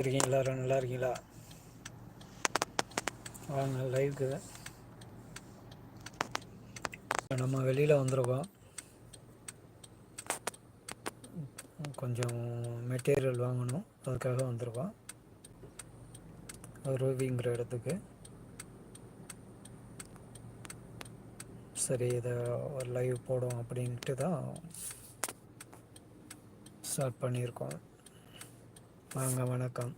இருக்கீங்க எல்லாரும் நல்லா இருக்கீங்களா? வாங்க லைவுக்கு நம்ம வெளியில் வந்திருக்கோம். கொஞ்சம் மெட்டீரியல் வாங்கணும். அதுக்காக வந்திருக்கோம். ரூபிங்கிற இடத்துக்கு. சரி இதை ஒரு லைவ் போடும் அப்படின்ட்டு தான் ஸ்டார்ட் பண்ணியிருக்கோம். வாங்க வணக்கம்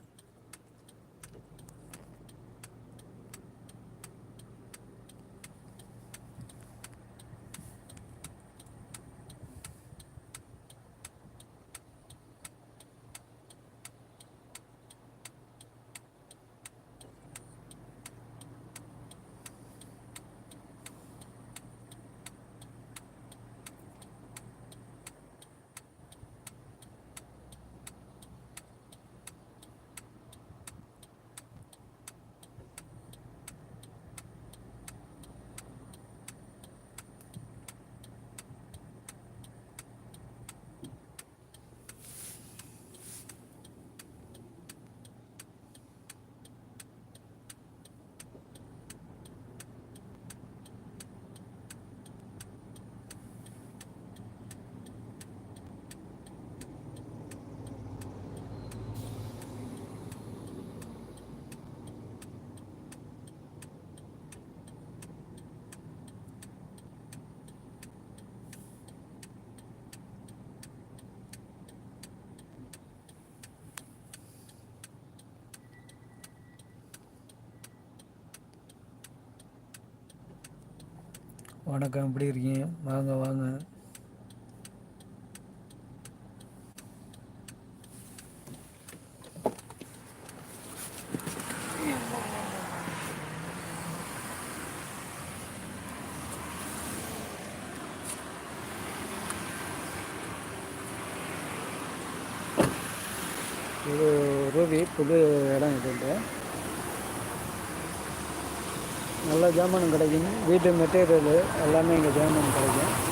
வணக்கம் எப்படி இருக்கீங்க? வாங்க வாங்க. இது ரூபி புது இடம் இது நல்ல ஜாமானும் கிடைக்கும். வீட்டு மெட்டீரியல் எல்லாமே இங்கே ஜாமான் கிடைக்கும்.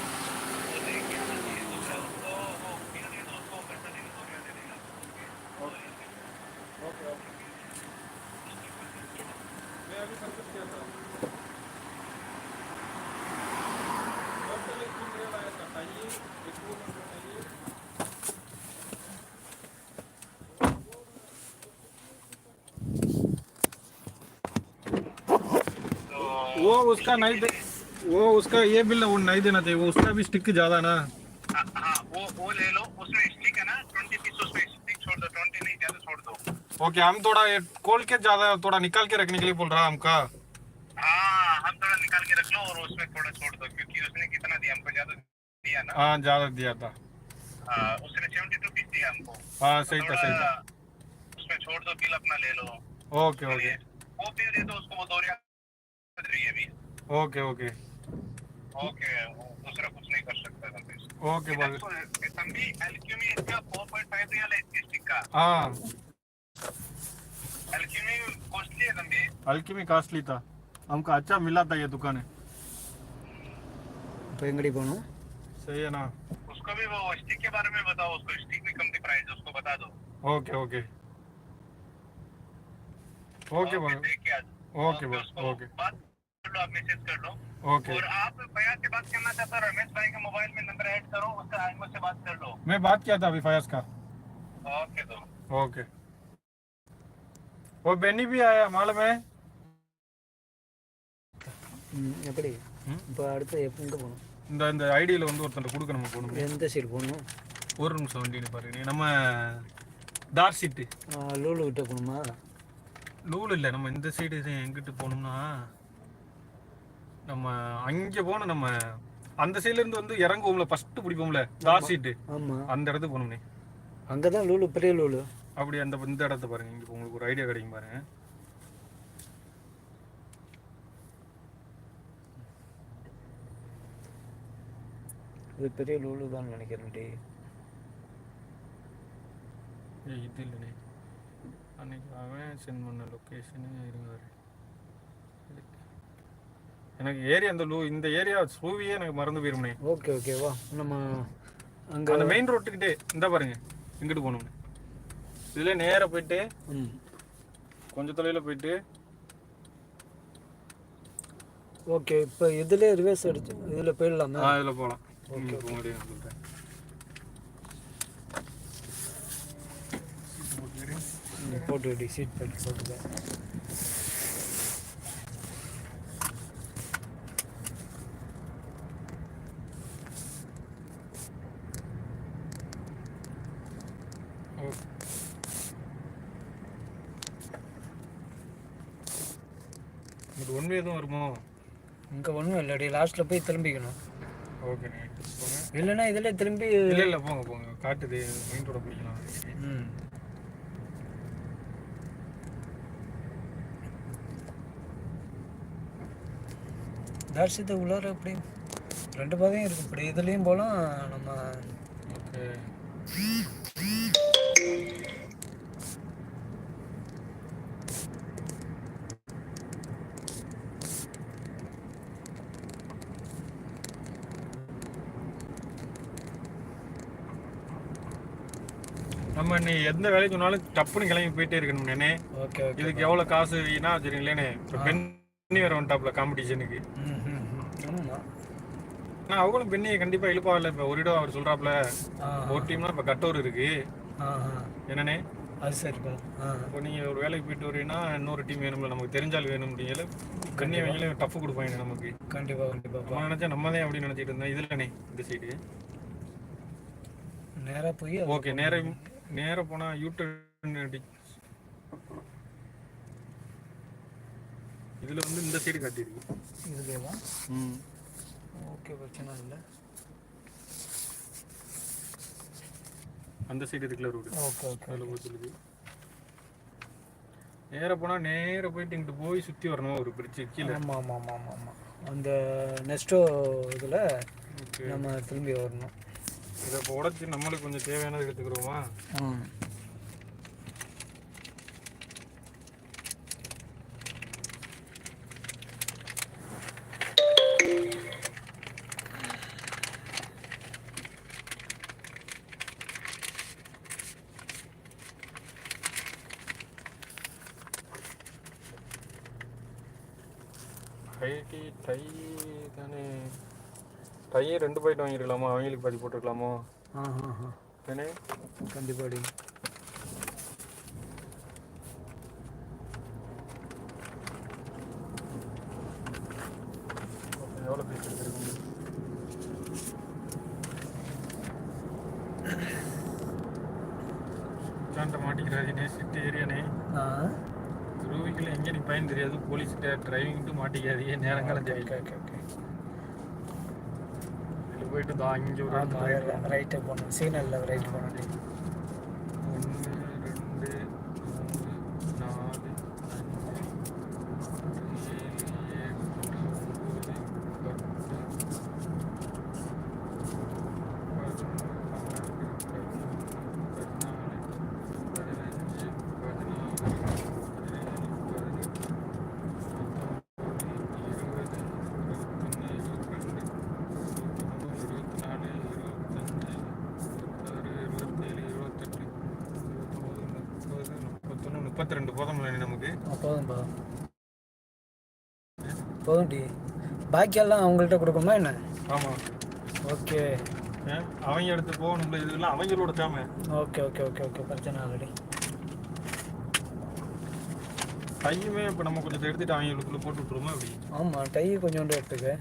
वो उसका नहीं दे वो उसका ये बिल वो नहीं देना चाहिए वो उसका भी स्टिक ज़्यादा ना। हाँ वो वो ले लो उसमें स्टिक है ना ट्वेंटी पीस उसमें स्टिक छोड़ दो ट्वेंटी नहीं ज़्यादा छोड़ दो। ओके हम थोड़ा ये खोल के ज़्यादा थोड़ा निकाल के रखने के लिए बोल रहा हमका हाँ हम थोड़ा निकाल के रख लो और उसमें थोड़ा छोड़ दो क्योंकि उसने कितना दिया हमको ज़्यादा दिया ना। हाँ ज़्यादा दिया था। हाँ, उसने सेवेंटी टू पीस दिया हमको। हाँ सही था सही था। उसमें छोड़ दो बिल अपना ले लो। Okay okay. वो फिर दे दो उसको वो दो रियाल बज रही है अभी ओके ओके। ओके दूसरा कुछ नहीं कर सकता तो ओके बोल समझी एलक्यूमी इसका 4.5 है इसके स्टिक का। हाँ। एलक्यूमी कॉस्टली है समझी एलक्यूमी कॉस्टली था। हमको अच्छा मिला था ये दुकान। है तो बोनो सही है ना। उसको भी वो स्टिक के बारे में बताओ उसको स्टिक भी कम थी प्राइस उसको बता दो। Okay okay. ओके बोलो ओके बोलो ओके। बात कर लो आप मैसेज कर लो ओके और आप भैया से बात करना चाहते हो रमेश भाई का मोबाइल में नंबर ऐड करो उसका आइमो से बात कर लो मैं बात किया था अभी फयाज का ओके तो ओके वो बेनी भी आया मालूम है ம், எப்படி ம். இப்போ அடுத்து எப்போ எங்கே போகணும் இந்த இந்த ஐடியில் வந்து ஒருத்தன் கொடுக்க நம்ம போகணும் எந்த சைடு போகணும் ஒரு நிமிஷம் வண்டின்னு பாருங்க நம்ம தார் சீட்டு ஆ, லூலு கிட்ட போகணுமா நூல் இல்லை நம்ம இந்த சைடு எங்கிட்டு போகணும்னா நம்ம அங்கே போன நம்ம அந்த சைடுல இருந்து வந்து இறங்குவோம்ல ஃபர்ஸ்ட் பிடிப்போம்ல தார் சீட்டு ஆமாம் அந்த இடத்துக்கு போகணும்னே. அங்கே தான் லூலு பெரிய லூலு. அப்படி அந்த இந்த இடத்த பாருங்க இங்க உங்களுக்கு ஒரு ஐடியா கிடைக்கும் பாருங்க. இது பெரிய லூலு தான் நினைக்கிறேன் டி இது இல்லைண்ணே அன்னைக்கு அவன் சென்ட் பண்ண லொக்கேஷனு இருங்க. எனக்கு ஏரியா அந்த லூ இந்த ஏரியா சூவியே எனக்கு மறந்து போயிரும்ண்ணே ஓகே ஓகே வா. நம்ம அங்கே அந்த மெயின் ரோட்டுக்கிட்டே இந்த பாருங்க இங்கிட்டு போகணும்ண்ணே இதுல நேரா போயிட்டு கொஞ்சம் தொலைவில் போயிட்டு. ஓகே இப்போ இதுலேயே ரிவர்ஸ் அடிச்சு இதில் போயிடலாமா? ஆ இதில் போகலாம். ஓகே போக முடியும் சொல்கிறேன் போட்டு சீட் பெல்ட் போட்டுக்க. இது ஒன்று எதுவும் வருமோ? இங்கே ஒன்றும் இல்லடி லாஸ்ட்டில் போய் திரும்பிக்கணும். போங்க. இல்லைன்னா இதில் திரும்பி இல்லை இல்லை போங்க போங்க. காட்டுது மெயின் ரோட பிடிக்கலாம். ம். தர்ஷித்த உள்ளார அப்படி ரெண்டு பாதையும் இருக்கு. இப்படி இதுலேயும் போகலாம் நம்ம ஓகே நம்ம நீ எந்த வேலைக்கு சொன்னாலும் டப்புன்னு கிளம்பி போயிட்டே இருக்கணும் நானே. ஓகே இதுக்கு எவ்வளோ காசு வீணா சரிங்களேனே இப்போ பெண்ணி வேற வந்துட்டாப்ல காம்படிஷனுக்கு ஆனால் அவங்களும் பெண்ணியை கண்டிப்பாக இழுப்பா இல்லை. இப்போ ஒரு இடம் அவர் சொல்கிறாப்புல ஒரு டீம்னா இப்போ கட்டோர் இருக்கு. என்னண்ணே? அது சரிப்பா ஆ. இப்போ நீங்கள் ஒரு வேலைக்கு போயிட்டு வரீங்கன்னா இன்னொரு டீம் வேணும்ல. நமக்கு தெரிஞ்சால் வேணும் அப்படிங்கல. கண்ணி அவங்களே டஃப் கொடுப்பாங்க நமக்கு. கண்டிப்பாக கண்டிப்பாப்பா நம்ம நினச்சா நம்ம தான் அப்படின்னு நினச்சிட்டு இருந்தோம். இதுலண்ணே இந்த சைடு நேராக போய் ஓகே நேரம் நேராக போனால் யூட்டர்ன் அடி. இதில் வந்து இந்த சைடு காட்டியிருக்கு இதுலேயே? ம். ஓகே பிரச்சனை இல்லை. அந்த சைடு இருக்குல்ல ரோடு ஓகே ஓகே அதில் சொல்லுது நேராக போனால் நேராக போயிட்டு இங்கிட்டு போய் சுற்றி வரணும் ஒரு பிரிட்ஜு கீழே. ஆமாம் ஆமாம் ஆமாம் ஆமாம் அந்த நெக்ஸ்ட்டோ இதில் நம்ம திரும்பி வரணும். இதை இப்போ உடச்சி நம்மளுக்கு கொஞ்சம் தேவையானது எடுத்துக்கிறோமா ம் ஐடி டை தானே பாயிண்ட் வாங்கிருக்கலாமா? அவங்களுக்கு பாதி போட்டுருக்கலாமோ? ஆ ஆ ஆ. தானே கண்டிப்பாக அடி எவ்வளோ பீஸ் எடுத்துருக்கு மாட்டிக்கிறாதினே சிட்டி ஏரியானே ரூவிக்கில் எங்கே நீ பயன் தெரியாது? போலீஸ்கிட்ட டிரைவிங்ட்டு மாட்டிக்காதீங்க நேரங்காலம் ஓகே தெரியல ஓகே ஓகே இதில் போயிட்டு தான் இங்கே ஒரு ரைட்டு போகணும். சிக்னலில் ரைட் போகணும் ஒன்று ரெண்டு மூணு நாலு அஞ்சு ஏழு எட்டு ஒன்பது பத்து முப்பத்தி ரெண்டு போதும் நமக்கு? போதும்பா போதும் டி. பாக்கியெல்லாம் அவங்கள்ட்ட கொடுக்கணுமா என்ன? ஆமாம் ஓகே. அவங்க எடுத்து போகணும்ல இதெல்லாம் அவங்களோட தேவை. Okay okay okay okay. பிரச்சனை ஆல்ரெடி கையுமே இப்போ நம்ம கொஞ்சம் எடுத்துட்டு அவங்களுக்குள்ள போட்டு விட்டுருமா அப்படி ஆமாம் டை கொஞ்சோண்டு எடுத்துக்க.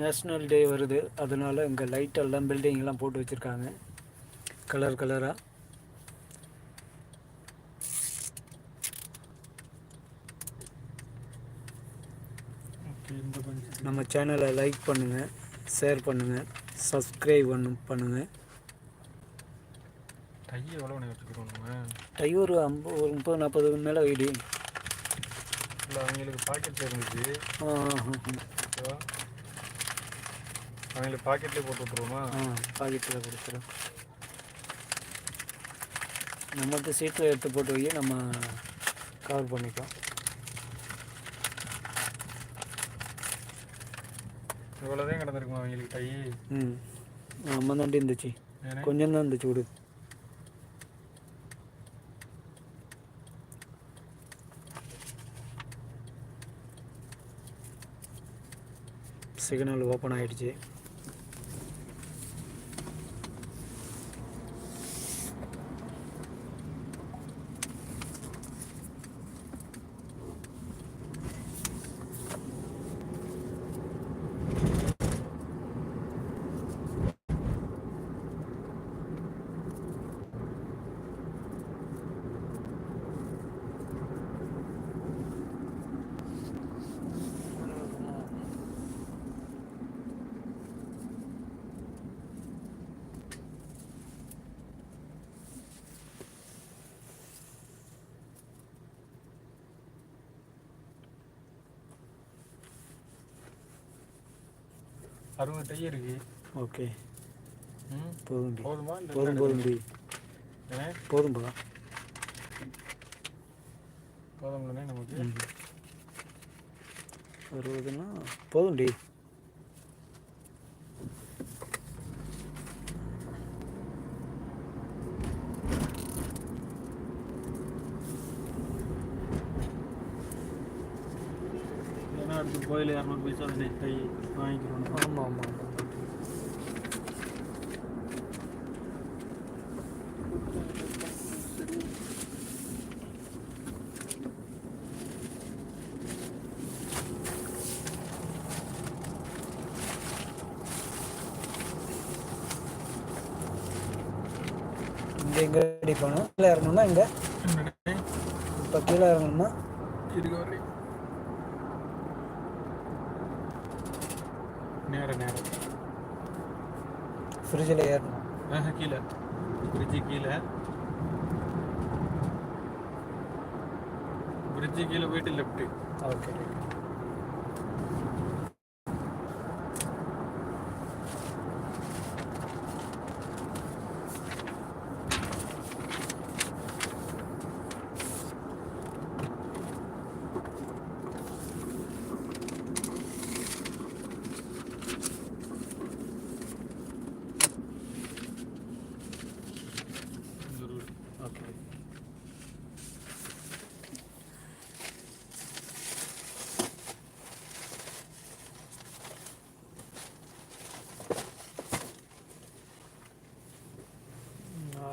நேஷ்னல் டே வருது. அதனால் இங்கே லைட் எல்லாம் பில்டிங் எல்லாம் போட்டு வச்சுருக்காங்க. கலர் கலராக நம்ம சேனலை லைக் பண்ணுங்கள் ஷேர் பண்ணுங்கள் சப்ஸ்கிரைப் பண்ணு பண்ணுங்கள் டை எவ்வளோ வச்சுக்கிறோம் டை ஒரு ஐம்பது ஒரு முப்பது நாற்பது மேலே வைடி இல்லை அவங்களுக்கு பாக்கெட்டில் இருந்துச்சு. அவங்களுக்கு பாக்கெட்லேயே போட்டு விட்ருவோமா ஆ பாக்கெட்டில் கொடுத்துரும் நம்மகிட்ட சீட்டில் எடுத்து போட்டு வை நம்ம கவர் பண்ணிக்கலாம். இவ்வளோதான் கிடந்திருக்குமா அவங்களுக்கு டை? ம். நம்ம தாண்டி இருந்துச்சு. கொஞ்சம் தான் இருந்துச்சு விடு. சிக்னல் ஓப்பன் ஆயிடுச்சு. அறுபது டை இருக்கு. ஓகே. ம்? போதும்? போதுமா போதும் போதும் ஏன்னா போதும்பா. போதும்லண்ணே நமக்கு. அறுபதுன்னா போதும் டி ஏன்னா அடுத்து கோயில் இரநூறு பைசா தானே டை வாங்கிக்கிறோம் ஆமாம் ஆமாம் இங்கே எங்கே பண்ணணும் கீழே இறங்கணும்னா இங்கே? இப்போ கீழே இறங்கணும்னா? இருக்க வரை நேரம் ஃப்ரிட்ஜில் ஏறணும். கீழே. பிரிட்ஜு கீழே. பிரிட்ஜு கீழே போயிட்டு லெஃப்ட்டு ஓகே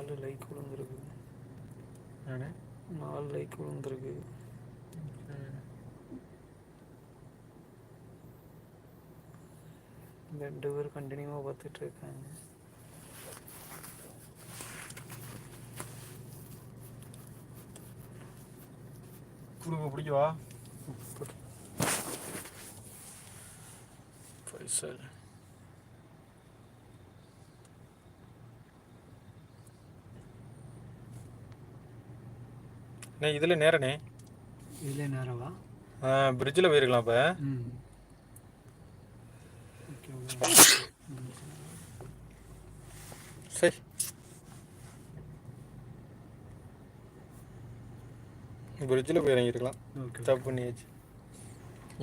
நாலு லைக் விழுந்துருக்கு. நாலு லைக் விழுந்துருக்கு. ரெண்டு பேர் கண்டினியூவாக பார்த்துட்டு இருக்காங்க கொடுங்க பிடிக்கவா பைசல் அண்ணே இதில் நேரண்ணே. இதில் நேரவா? பிரிட்ஜில் போயிருக்கலாம் இப்போ. சரி. பிரிட்ஜில் போய் இறங்கிருக்கலாம் ஓகே தப்பு பண்ணியாச்சு.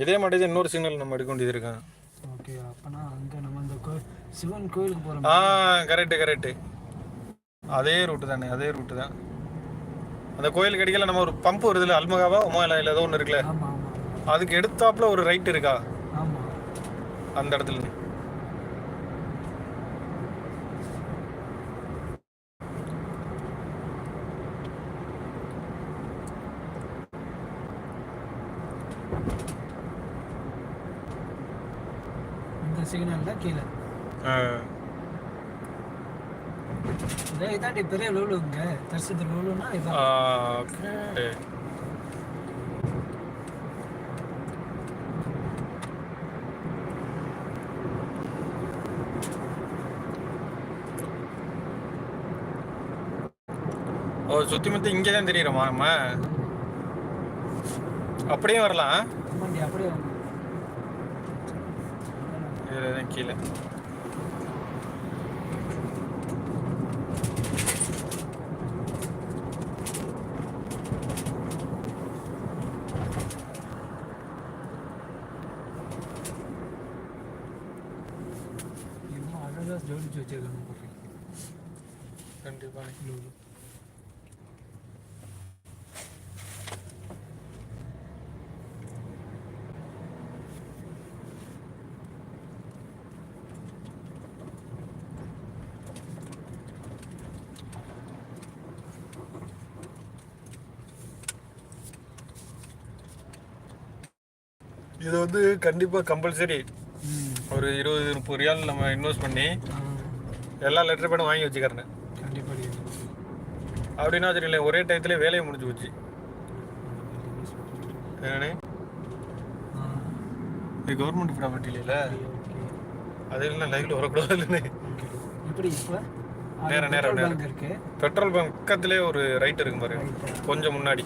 இதே மாதிரி இன்னொரு சிக்னல் நம்ம எடுக்க வேண்டியது இருக்காங்க ஓகே அப்போனா அங்கே நம்ம அந்த சிவன் கோயிலுக்கு போகிறோம் ஆ கரெக்டு கரெக்டு அதே ரூட்டு தானே அதே ரூட்டு தான். அந்த கோயிலுக்கு அடிக்கல நம்ம ஒரு பம்ப் வருதுல்ல அல்மகாவா உமாயிலா இல்லை ஏதோ ஒன்று இருக்குல்ல? அதுக்கு எடுத்தாப்புல ஒரு ரைட் இருக்கா? அந்த இடத்துல இந்த சிக்னல்ல கீழே. இதே இதாண்டி பெரிய லூலுங்க தரிசத்து லூலுன்னா இதான். ஓ சுத்தி முத்தி இங்கே தான் தெரியுறோமா நம்ம? அப்படியே வரலாம். அப்படியே கீழே இன்னும் ஜோடிச்சு வச்சிருக்காங்க பாருங்க. கண்டிப்பா. லூலு இது வந்து கண்டிப்பா கம்பல்சரி ஒரு இருபது முப்பது ரியால் நம்ம இன்வெஸ்ட் பண்ணி எல்லா லெட்டர் பேடும் வாங்கி வச்சுக்கிறேன் கண்டிப்பா டி. அப்படின்னா தெரியல ஒரே டயத்துல வேலையை முடிஞ்சு போச்சு. என்னண்ணே? இது கவர்மெண்ட் ப்ராப்பர்ட்டி இல்லைல்ல. அது இல்லைன்னா லைவ்ல வரக்கூடாது இல்லைண்ணே. எப்படி இப்போ? நேரா, நேரா, நேரா. பேங்க் இருக்கு. பெட்ரோல் பங்க் பக்கத்துலேயே ஒரு ரைட் இருக்கு பாரு கொஞ்சம் முன்னாடி.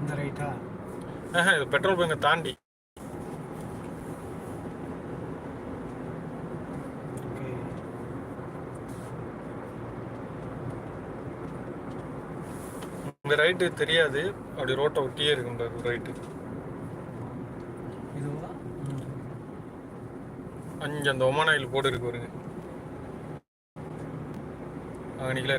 இந்த ரைட்டா ஆஹா இது பெட்ரோல் பங்கை தாண்டி ஓகே இந்த ரைட்டு தெரியாது. அப்படி ரோட்டை ஒட்டியே இருக்கும் பாரு ரைட்டு. அஞ்சு அந்த ஒமான் ஆயில் போர்டு இருக்கு பாருங்க. அன்னைக்கெல்லாம்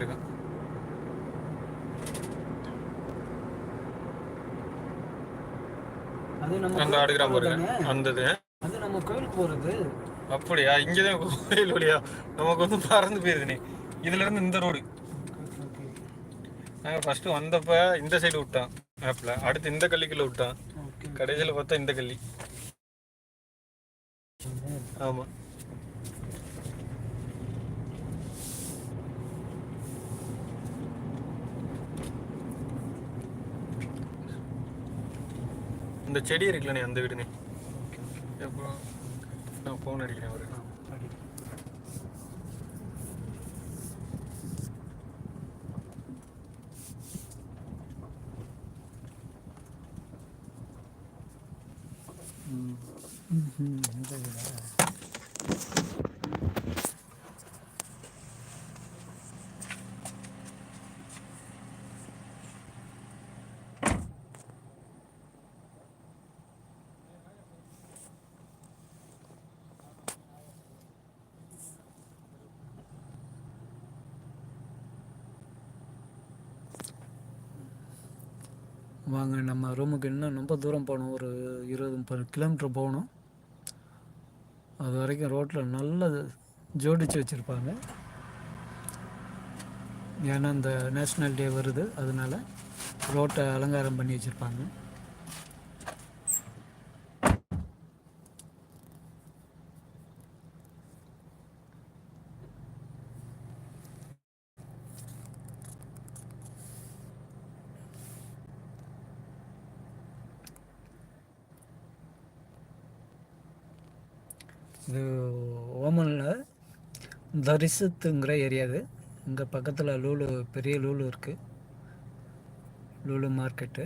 நம்ம அந்த அடுக்கிறான் பாருங்க. அது நம்ம போறது. அப்படியா? இங்கதான் கோயில் வழியா? நமக்கு வந்து பறந்து போயிருதுனே. இதுல இருந்து இந்த ரோடு நாங்க ஃபர்ஸ்ட் வந்தப்ப இந்த சைடு விட்டான் மேப்ல அடுத்து இந்த கல்லிக்குள்ள விட்டான் கடைசியில பார்த்தா இந்த கல்லி. ஆமா. இந்த செடி இருக்குல்லண்ணே அந்த வீடுனே நான் ஃபோன் அடிக்கிறேன் ஒரு ஆ, படி. வாங்க நம்ம ரூமுக்கு இன்னும் ரொம்ப தூரம் போகணும். ஒரு இருபது முப்பது கிலோமீட்டர் போகணும். அது வரைக்கும் ரோட்டில் நல்ல ஜோடிச்சு வச்சுருப்பாங்க. ஏன்னா இந்த நேஷ்னல் டே வருது. அதனால ரோட்டை அலங்காரம் பண்ணி வச்சுருப்பாங்க. இது ஓமனில் தரிசத்துங்கிற ஏரியா இங்கே பக்கத்தில் லூலு பெரிய லூலு இருக்குது லூலு மார்க்கெட்டு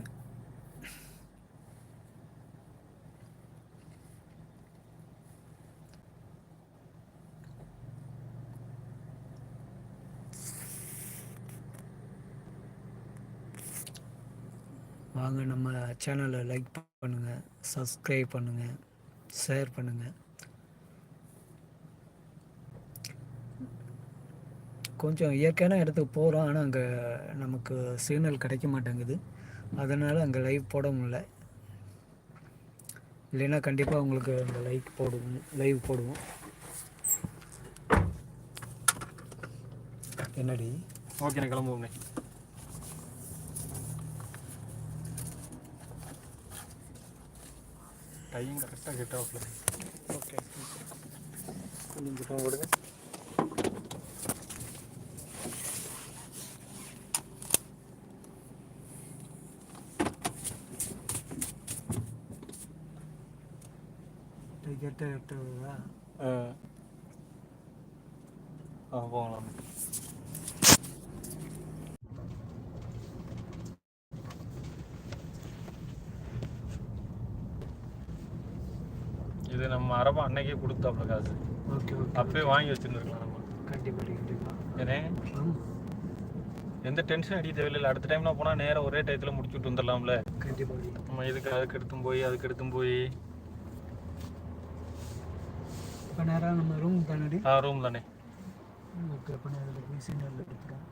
வாங்க நம்ம சேனலை லைக் பண்ணுங்கள் சப்ஸ்கிரைப் பண்ணுங்கள் ஷேர் பண்ணுங்கள் கொஞ்சம் இயற்கையான இடத்துக்கு போகிறோம் ஆனால் அங்கே நமக்கு சிக்னல் கிடைக்க மாட்டேங்குது. அதனால் அங்கே லைவ் போட முடியல. இல்லைன்னா கண்டிப்பாக உங்களுக்கு அந்த லைக் போடுவோம். லைவ் போடுவோம். என்னடி? ஓகே கிளம்புவோம்ண்ணே டைம் கரெக்டாக கெட் ஆஃப்ல ஓகே கொஞ்சம் ஃபோன் கெட்ட கெட்டதா போகலாம். இது நம்ம அரபா அன்னைக்கே கொடுத்தாப்புல காசு. ஓகே ஓகே அப்பயே வாங்கி வச்சுருந்துருக்கலாம் நம்ம. கண்டிப்பாக கண்டிப்பாக ஏனே எந்த டென்ஷன் அடிக்க தேவையில்லை. அடுத்த டைம்ல போனால் நேரம் ஒரே டயத்தில் முடிச்சுட்டு வந்துடலாம்ல. கண்டிப்பாக நம்ம இதுக்கு அதுக்கு எடுத்தும் போய் அதுக்கு எடுத்தும் போய். இப்போ நேராக நம்ம ரூம் தானடி? ஆ ரூம் தானே. ஓகே அப்போ அதில் போய் சிக்னல் எடுத்துக்கிறேன்.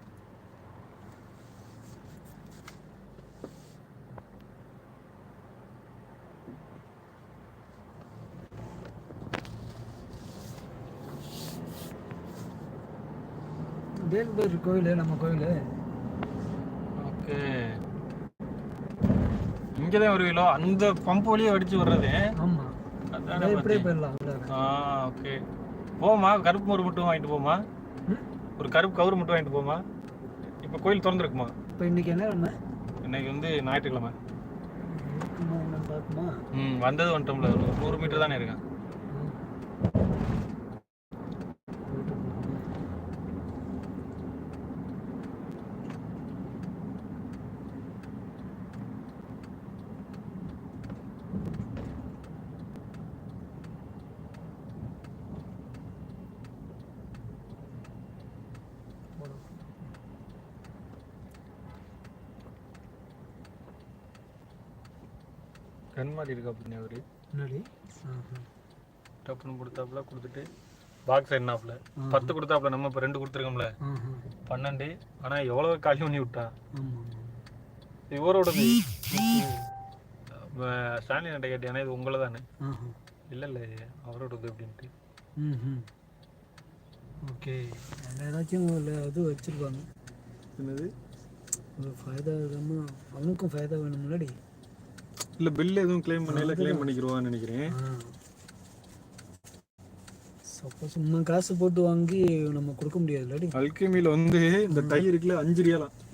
வேல்பேர் கோயில் நம்ம கோயில்? ஓகே இங்கே தான் வருவீங்களோ அந்த பம்ப் வழியே அடிச்சு வர்றது. ஆமாம் இப்படியே பார்த்தேன். போயிடலாம் உள்ளார. ஆ ஓகே. போமா கருப்பு மோர் மட்டும் வாங்கிட்டு போமா? ஒரு கருப்பு கவுரு மட்டும் வாங்கிட்டு போமா இப்போ கோயில் திறந்துருக்குமா? இப்போ இன்னைக்கு என்ன கிழமை இன்னைக்கு வந்து ஞாயிற்றுக்கிழமை. ம் வந்தது வந்துட்டோம்ல. ஒரு நூறு மீட்டர் தானே இருக்கேன் போயிட்டு போகணும். கண் மாதிரி இருக்கா அப்படின்னு அவரு என்னடி? ஆஹா. டப்புன்னு கொடுத்தாப்புல கொடுத்துட்டு பாக்ஸ் என்னாப்புல பத்து கொடுத்தாப்புல நம்ம இப்போ ரெண்டு கொடுத்துருக்கோம்ல. பன்னெண்டு. ஆனால் எவ்வளோ காலி பண்ணி விட்டா. இவரோடது. ஸ்டாலின் கிட்ட கேட்டேன் இது உங்களை தானே. இல்லை இல்லை அவரோடது அப்படின்ட்டு. ஓகே. ஏதாச்சும் இல்லை இது வச்சுருப்பாங்க. என்னது? ஒரு ஃபைதா இல்லாமல் அவனுக்கும் ஃபைதா வேணும் முன்னாடி இல்லை பில் எதுவும் க்ளைம் பண்ணல க்ளைம் பண்ணிக்கிருவான்னு நினைக்கிறேன். சப்போஸ் சும்மா காசு போட்டு வாங்கி நம்ம கொடுக்க முடியாது இல்லாடி அல்கேமியில் வந்து இந்த டை இருக்குல்ல அஞ்சு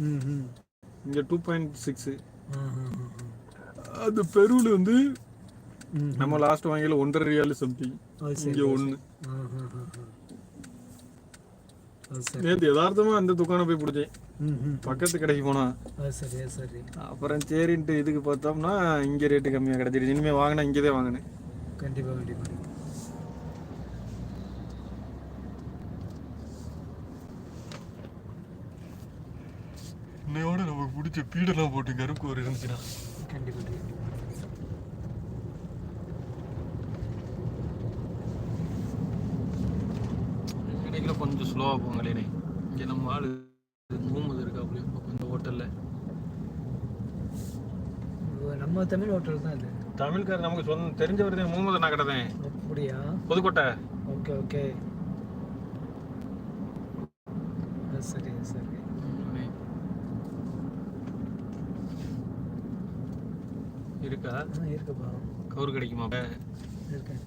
ம் இங்கே டூ பாயிண்ட் சிக்ஸு. அது பெருவில் வந்து நம்ம லாஸ்ட் வாங்கியில ஒன்றரை ரியால் சம்திங் இங்கே ஒன்று நேற்று யதார்த்தமா அந்த துக்கானை போய் பிடிச்சேன். பக்கத்து கடைக்கு போனா. அது சரி சரி. அப்புறம் சரின்ட்டு இதுக்கு பார்த்தோம்னா இங்கே ரேட்டு கம்மியாக கிடச்சிருச்சு இனிமேல் வாங்கினா இங்கே தான் வாங்கினேன். கண்டிப்பாக கண்டிப்பாக இன்னையோட நமக்கு பிடிச்ச பீடெல்லாம் போட்டு கருப்பு ஒரு இருந்துச்சுன்னா கண்டிப்பாக கொஞ்சம் ஸ்லோவாக போங்களேனே இங்கே நம்ம ஆள் முகமது இருக்கா அப்படி இந்த ஹோட்டலில் நம்ம தமிழ் ஹோட்டல் தான் இது. தமிழ்காரர் நமக்கு சொந்த தெரிஞ்சவர் தான் முகமது நான் கிடதேன் அப்படியா? புதுக்கோட்டை. Okay okay. சரி சரி. இருக்கா? இருக்குப்பா கவுரு கிடைக்குமா? இருக்கேன்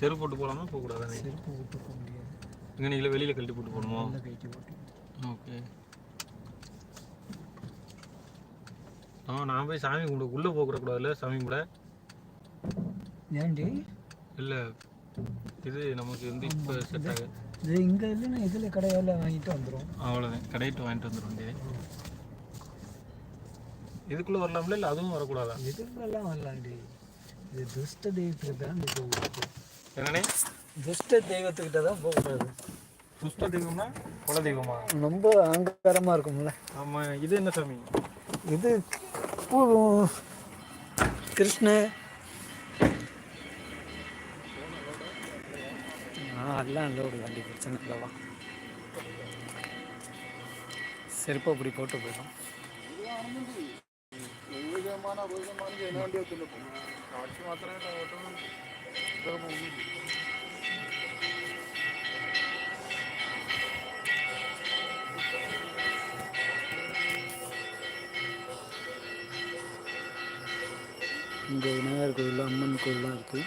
செருப்பு போட்டு போகலாமா போகக்கூடாதானே? செருப்பு விட்டு போக முடியாது. இங்கே நீங்களே வெளியில் கழட்டி போட்டு போகணுமோ? போட்டு. ஓகே ஆ நான் போய் சாமி கும்பிட. உள்ளே போகக்கூடாதுல்ல சாமி கும்பிட? ஏன்டி? இல்லை இது நமக்கு வந்து இப்போ செட் ஆகுது. இது இங்கே இல்லைன்னா இதில் கடையில் வாங்கிட்டு வந்துடும் அவ்வளோதான் கடையிட்டு வாங்கிட்டு வந்துட வேண்டியது இதுக்குள்ளே வரலாம்ல இல்லை அதுவும் வரக்கூடாதா? இதுக்கெல்லாம் வரலாண்டி இது துஷ்ட தெய்வத்துக்கு தான் போகக்கூடாது. என்னண்ணே? துஷ்ட தெய்வத்துக்கிட்ட தான் போகக்கூடாது. சுஷ்ட தெய்வம்னா குல தெய்வமா ரொம்ப அகங்காரமாக இருக்கும்ல. ஆமாம் இது என்ன சாமி? இது பூ கிருஷ்ண. ஆ எல்லாம் இல்லை ஒரு வண்டி பிரச்சனை இல்லைவா செருப்பு அப்படி போட்டு போயிடும். இங்கே விநாயகர் கோயில் அம்மன் கோயிலெலாம் இருக்குது.